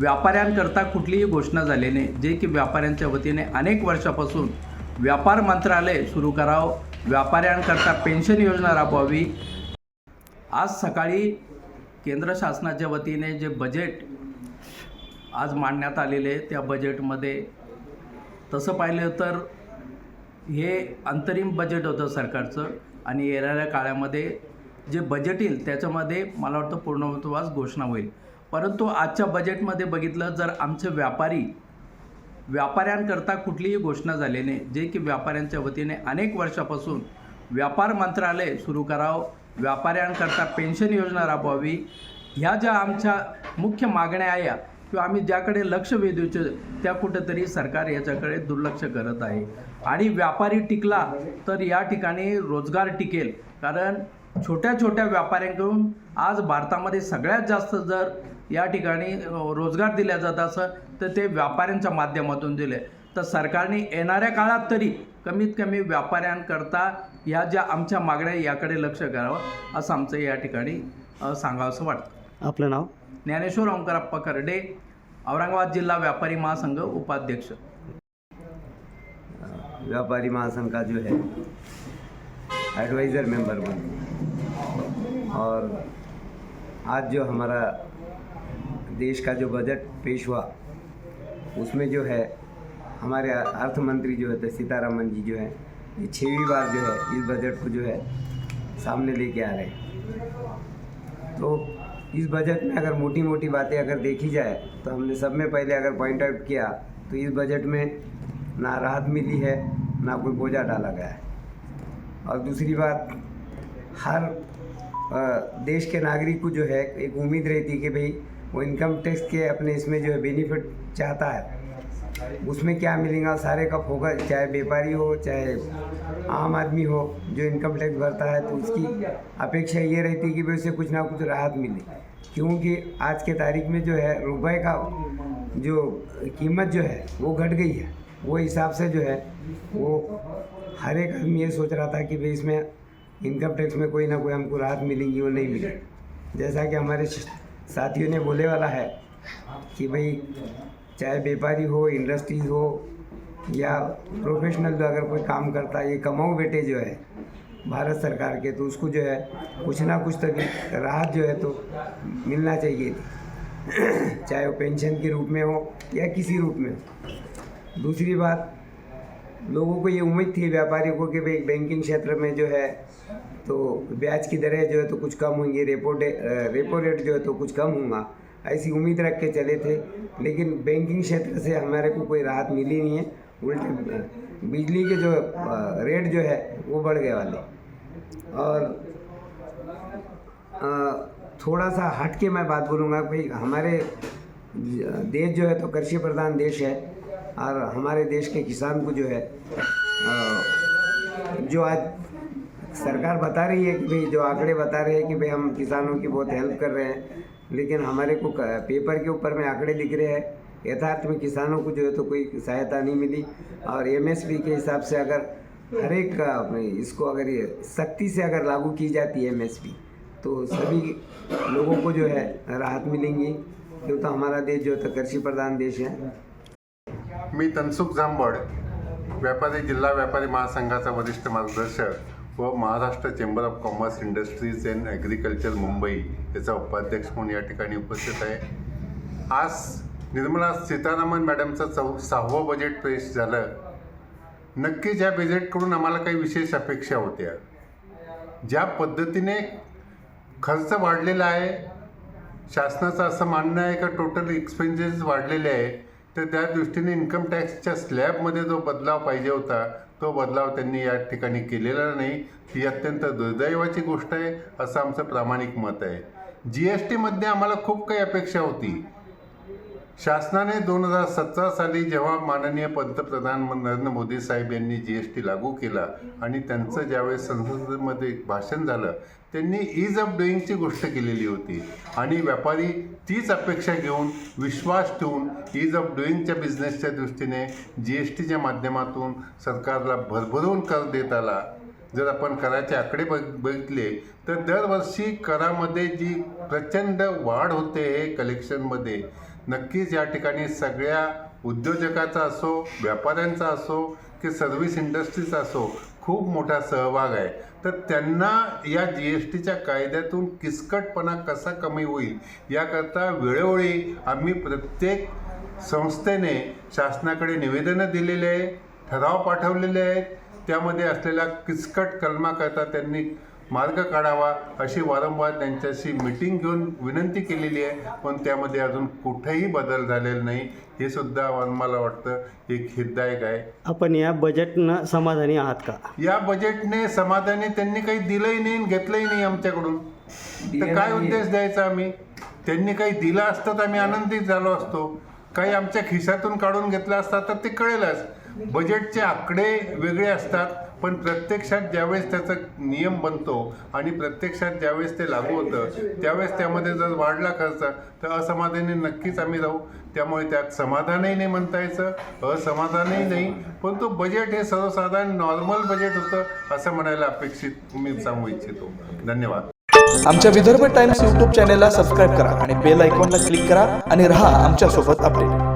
व्यापाऱ्यांकरता कुठलीही घोषणा झाली नाही जे की व्यापाऱ्यांच्या वतीने अनेक वर्षापासून व्यापार मंत्रालय सुरू करावं व्यापाऱ्यांकरता पेन्शन योजना राबवावी. आज सकाळी केंद्र शासनाच्या वतीने जे बजेट आज मांडण्यात आलेले आहे त्या बजेटमध्ये तसं पाहिलं तर हे अंतरिम बजेट होतं सरकारचं आणि येणाऱ्या काळामध्ये जे बजेट येईल त्याच्यामध्ये मला वाटतं पूर्णत्वास घोषणा होईल. परंतु आजच्या बजेटमध्ये बघितलं जर आमचे व्यापारी व्यापाऱ्यांकरता कुठलीही घोषणा झाली नाही जे की व्यापाऱ्यांच्या वतीने अनेक वर्षापासून व्यापार मंत्रालय सुरू करावं व्यापाऱ्यांकरता पेन्शन योजना राबवावी ह्या ज्या आमच्या मुख्य मागण्या आहे किंवा आम्ही ज्याकडे लक्ष वेधूचे त्या कुठंतरी सरकार याच्याकडे दुर्लक्ष करत आहे. आणि व्यापारी टिकला तर या ठिकाणी रोजगार टिकेल. कारण छोट्या छोट्या व्यापाऱ्यांकडून आज भारतामध्ये सगळ्यात जास्त जर या ठिकाणी रोजगार दिला जात असं तर ते व्यापाऱ्यांच्या माध्यमातून दिले. तर सरकारने येणाऱ्या काळात तरी कमीत कमी व्यापाऱ्यांकरता ह्या ज्या आमच्या मागण्या आहे, याकडे लक्ष करावं असं आमचं या ठिकाणी सांगावंसं वाटतं. आपलं नाव? ज्ञानेश्वर ओंकाराप्पा करडे औरंगाबाद जिल्हा व्यापारी महासंघ उपाध्यक्ष. व्यापारी महासंघ का जो है एडवाइज़र मेंबर बन। और आज जो हमारा देश का जो बजट पेश हुआ, उसमें जो है, हमारे अर्थ मंत्री जो है, सीतारामन जी जो है, ये छवीं बार जो है, इस बजट को जो है, सामने लेके आ रहे हैं। तो इस बजट में अगर मोटी मोटी बातें अगर देखी जाए तो हमने सब में पहले अगर पॉइंट आउट किया तो इस बजट में ना राहत मिली है, ना कोई बोझा डाला गया है। और दूसरी बात, हर देश के नागरिक को जो है, एक उम्मीद रहती है कि भाई वो इनकम टैक्स के अपने इसमें जो है बेनिफिट चाहता है, उसमें क्या मिलेगा? सारे का फोकस चाहे व्यापारी हो, चाहे आम आदमी हो, जो इनकम टैक्स भरता है तो उसकी अपेक्षा ये रहती है कि भाई उसे कुछ ना कुछ राहत मिले। क्योंकि आज के तारीख में जो है, रुपए का जो कीमत जो है, वो घट गई है। वो हिसाब से जो है, वो हर एक आदमी ये सोच रहा था कि भाई इसमें इनकम टैक्स में कोई ना कोई हमको राहत मिलेगी, वो नहीं मिलेगी। जैसा कि हमारे साथियों ने बोले वाला है कि भाई, चाहे व्यापारी हो इंडस्ट्रीज़ हो, या प्रोफेशनल जो अगर कोई काम करता है, ये कमाऊ बेटे जो है, भारत सरकार के तो उसको जो है, कुछ ना कुछ तक राहत जो है तो मिलना चाहिए चाहे वो पेंशन के रूप में हो या किसी रूप में। हो दूसरी बात लोगों को ये उम्मीद थी, व्यापारियों को कि भाई बैंकिंग क्षेत्र में जो है तो ब्याज की दरें जो है तो कुछ कम होंगी रेपो रेपो रेट जो है तो कुछ कम होगा। ऐसी उम्मीद रख के चले थे, लेकिन बैंकिंग क्षेत्र से हमारे को कोई राहत मिली नहीं है। उल्टे, बिजली के जो रेट जो है, वो बढ़ गए वाले। और थोड़ा सा हट के मैं बात बोलूँगा भाई हमारे देश जो है तो कृषि प्रधान देश है। और हमारे देश के किसान को जो है जो आज सरकार बता रही है कि भाई, जो आंकड़े बता रहे हैं कि भाई हम किसानों की बहुत हेल्प कर रहे हैं, लेकिन हमारे को पेपर के ऊपर में आंकड़े दिख रहे हैं। यथार्थ में किसानों को जो है तो कोई सहायता नहीं मिली। और एमएसपी के हिसाब से अगर हर एक इसको अगर ये सख्ती से अगर लागू की जाती है एमएसपी तो सभी लोगों को जो है राहत मिलेंगी। क्यों तो हमारा देश जो है तो कृषि प्रधान देश है। मी तनसुख जांभड व्यापारी जिल्हा व्यापारी महासंघाचा वरिष्ठ मार्गदर्शक व Maharashtra chamber of commerce industries and agriculture Mumbai याचा उपाध्यक्ष म्हणून या ठिकाणी उपस्थित आहे. आज निर्मला सीतारामन मॅडमचं चौ सहावं बजेट पेश झालं. नक्कीच या बजेटकडून आम्हाला काही विशेष अपेक्षा होत्या ज्या पद्धतीने खर्च वाढलेला आहे शासनाचं असं मानणं आहे का टोटल एक्सपेन्सेस वाढलेले आहे तर त्या दृष्टीने इन्कम टॅक्सच्या स्लॅबमध्ये जो बदलाव पाहिजे होता तो बदलाव त्यांनी या ठिकाणी केलेला नाही. ही अत्यंत दुर्दैवाची गोष्ट आहे असं आमचं प्रामाणिक मत आहे. जी एस टीमध्ये आम्हाला खूप काही अपेक्षा होती. शासनाने दोन हजार सतरा साली जेव्हा माननीय पंतप्रधान नरेंद्र मोदी साहेब यांनी जी एस टी लागू केला आणि त्यांचं ज्यावेळेस संसदेमध्ये भाषण झालं त्यांनी ईज ऑफ डुईंगची गोष्ट केलेली होती. आणि व्यापारी तीच अपेक्षा घेऊन विश्वास ठेवून ईज ऑफ डुईंगच्या बिझनेसच्या दृष्टीने जी एस टीच्या माध्यमातून सरकारला भरभरून कर देत आला. जर आपण कराचे आकडे बघ बघितले तर दरवर्षी करामध्ये जी प्रचंड वाढ होते हे कलेक्शनमध्ये नक्कीच या ठिकाणी सगळ्या उद्योजकाचा असो व्यापाऱ्यांचा असो की सर्व्हिस इंडस्ट्रीचा असो खूप मोठा सहभाग आहे. तर त्यांना या जी एस टीच्या कायद्यातून किचकटपणा कसा कमी होईल याकरता वेळोवेळी आम्ही प्रत्येक संस्थेने शासनाकडे निवेदनं दिलेले आहे ठराव पाठवलेले आहेत. त्यामध्ये असलेल्या किचकट कलमाकरता त्यांनी मार्ग काढावा अशी वारंवार त्यांच्याशी मिटिंग घेऊन विनंती केलेली आहे. पण त्यामध्ये अजून कुठेही बदल झालेला नाही. हे सुद्धा मला वाटतं एक हितदायक आहे. आपण या बजेटनं समाधानी आहात का? या बजेटने समाधानी त्यांनी काही दिलंही नाही आणि घेतलंही नाही आमच्याकडून. तर काय उद्देश द्यायचा आम्ही? त्यांनी काही दिलं असतं तर आम्ही आनंदित झालो असतो. काही आमच्या खिशातून काढून घेतलं असता तर ते कळेलच. बजेटचे आकडे वेगळे असतात. पण प्रत्यक्षात ज्यावेळेस त्याचा नियम बनतो आणि प्रत्यक्षात ज्यावेळेस ते लागू होतं त्यावेळेस त्यामध्ये जर वाढला खर्च तर असमाधानी नक्कीच आम्ही राहू. त्यामुळे त्यात समाधानही नाही म्हणता यायचं असमाधानही नाही. पण तो बजेट हे सर्वसाधारण नॉर्मल बजेट होतं असं म्हणायला अपेक्षित मी सांगू इच्छितो. धन्यवाद. आमच्या विदर्भ टाइम्स यूट्यूब चॅनेलला सबस्क्राईब करा आणि बेल आयकॉनला क्लिक करा आणि रहा आमच्यासोबत अपडेट.